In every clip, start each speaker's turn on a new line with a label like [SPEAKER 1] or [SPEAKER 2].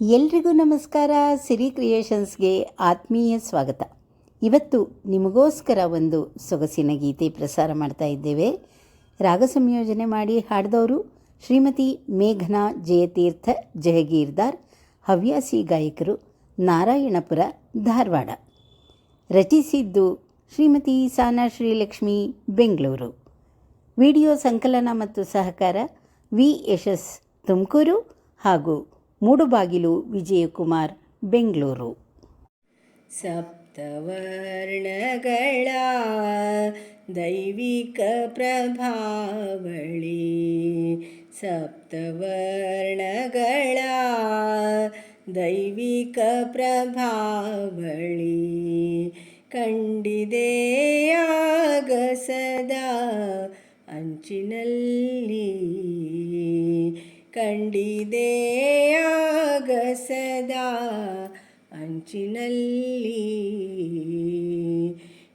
[SPEAKER 1] ಎಲ್ರಿಗೂ ನಮಸ್ಕಾರ. ಸಿರಿ ಕ್ರಿಯೇಷನ್ಸ್ಗೆ ಆತ್ಮೀಯ ಸ್ವಾಗತ. ಇವತ್ತು ನಿಮಗೋಸ್ಕರ ಒಂದು ಸೊಗಸಿನ ಗೀತೆ ಪ್ರಸಾರ ಮಾಡ್ತಾ ಇದ್ದೇವೆ. ರಾಗ ಸಂಯೋಜನೆ ಮಾಡಿ ಹಾಡಿದವರು ಶ್ರೀಮತಿ ಮೇಘನಾ ಜಯತೀರ್ಥ, ಜಹಗೀರ್ದಾರ್, ಹವ್ಯಾಸಿ ಗಾಯಕರು ನಾರಾಯಣಪುರ, ಧಾರವಾಡ. ರಚಿಸಿದ್ದು ಶ್ರೀಮತಿ ಸಾನಾ ಶ್ರೀಲಕ್ಷ್ಮಿ, ಬೆಂಗಳೂರು. ವಿಡಿಯೋ ಸಂಕಲನ ಮತ್ತು ಸಹಕಾರ ವಿ ಯಶಸ್ ತುಮಕೂರು ಹಾಗೂ ಮೂಡುಬಾಗಿಲು ವಿಜಯಕುಮಾರ್, ಬೆಂಗಳೂರು.
[SPEAKER 2] ಸಪ್ತವರ್ಣಗಳ ದೈವಿಕ ಪ್ರಭಾವಳಿ, ಸಪ್ತವರ್ಣಗಳ ದೈವಿಕ ಪ್ರಭಾವಳಿ ಕಂಡಿದೆಯಾಗ ಸದಾ ಅಂಚಿನಲ್ಲಿ. ಕಂಡಿದೆಯಾಗ ಸದಾ ಅಂಚಿನಲ್ಲಿ.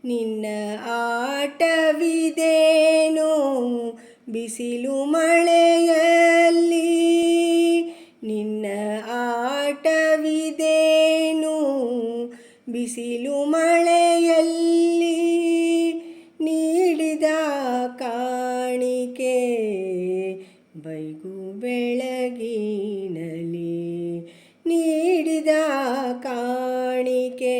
[SPEAKER 2] ನಿನ್ನ ಆಟವಿದೇನೋ ಬಿಸಿಲು ಮಳೆಯಲ್ಲಿ ಬಿಸಿಲು ಮಳೆಯಲ್ಲಿ ನೀಡಿದ ಕಾಣಿಕೆ ಬೈಗು ಬೆಳಗಿನಲಿ ನೀಡಿದ ಕಾಣಿಕೆ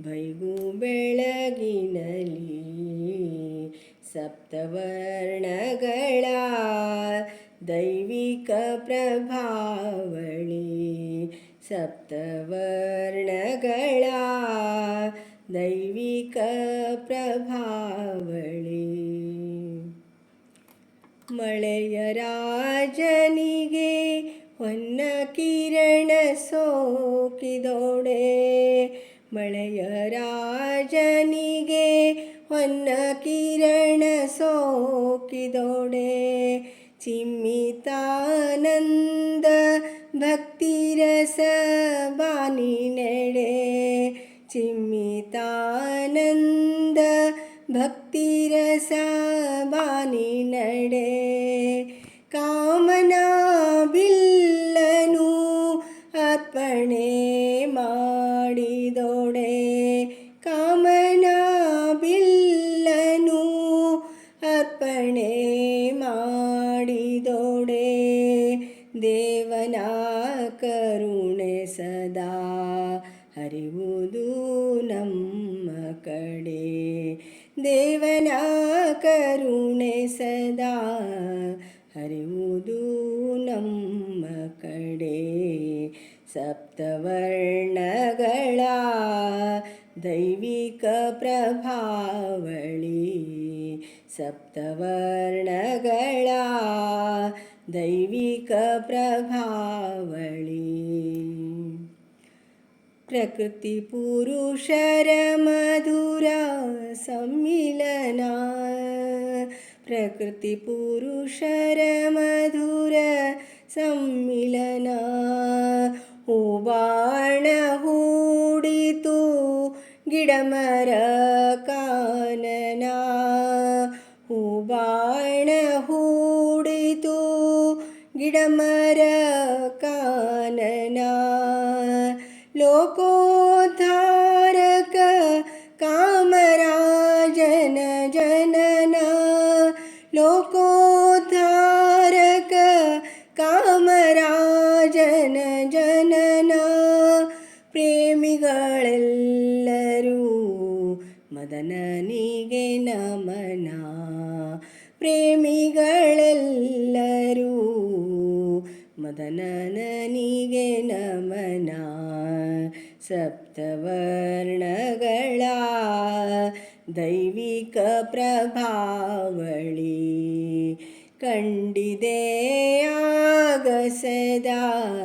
[SPEAKER 2] ಬೈಗು ಬೆಳಗಿನಲಿ ಸಪ್ತವರ್ಣಗಳ ದೈವಿಕ ಪ್ರಭಾವಳಿ ಸಪ್ತವರ್ಣಗಳ ದೈವಿಕ ಪ್ರಭಾವಳಿ. ಮಳೆಯ ರಾಜನಿಗೆ ಹೊನ್ನ ಕಿರಣ ಸೋಕಿದೋಡೆ. ಮಳೆಯ ರಾಜನಿಗೆ ಹೊನ್ನ ಕಿರಣ ಸೋಕಿದೋಡೆ. ಚಿಮ್ಮಿತಾನಂದ ಭಕ್ತಿರಸ ದೇವನ ಕರುಣೆ ಸದಾ ಹರಿವುದು ನಮ್ಮ ಕಡೆ ದೇವನ ಕರುಣೆ ಸದಾ ಹರಿವುದು ನಮ್ಮ ಕಡೆ ಸಪ್ತವರ್ಣಗಳ ದೈವಿಕ ಪ್ರಭಾವಳಿ ಸಪ್ತವರ್ಣಗಳ ದೈವಿಕ ಪ್ರಭಾವಳಿ ಪ್ರಕೃತಿ ಪುರುಷರ ಮಧುರ ಸಮ್ಮಿಲನ ಪ್ರಕೃತಿ ಪುರುಷರ ಮಧುರ ಸಮ್ಮಿಲನ ಹೂಬಾಣ ಹೂಡಿತು ಗಿಡಮರ ಕಾನನ ಹೂಬಾಣ ಹೂಡಿತು ಗಿಡಮರ ಕಾನನ ಲೋಕೋದ್ಧಾರಕ ಕಾಮರಾಜನ ಜನನ ಲೋಕೋದ್ಧಾರಕ ಕಾಮರಾಜನ ಜನನ ಪ್ರೇಮಿಗಳೆಲ್ಲರೂ ಮದನನಿಗೆ ನಮನ ಪ್ರೇಮಿಗಳೆಲ್ಲರೂ ಮದನನಿಗೆ ನಮನ. ಸಪ್ತವರ್ಣಗಳ ದೈವಿಕ ಪ್ರಭಾವಳಿ. ಕಂಡಿದೆಯಾಗ ಸದಾ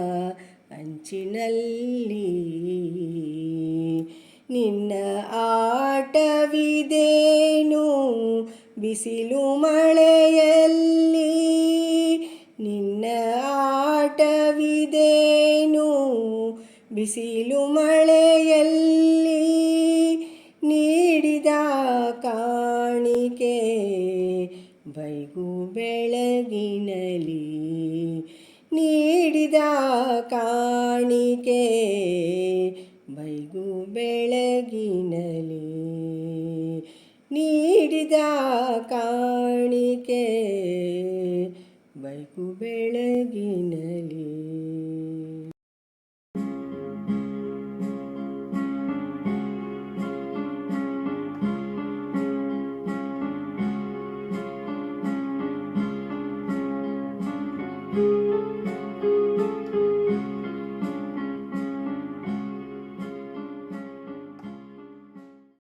[SPEAKER 2] ಅಂಚಿನಲ್ಲಿ. ನಿನ್ನ ಆಟವಿದೇನು? ಬಿಸಿಲು ಮಳೆಯಲ್ಲಿ ಬಿಸಿಲು ಮಳೆಯಲ್ಲಿ ನೀಡಿದ ಕಾಣಿಕೆ ಬೈಗು ಬೆಳಗಿನಲಿ ನೀಡಿದ ಕಾಣಿಕೆ ಬೈಗು ಬೆಳಗಿನಲಿ ನೀಡಿದ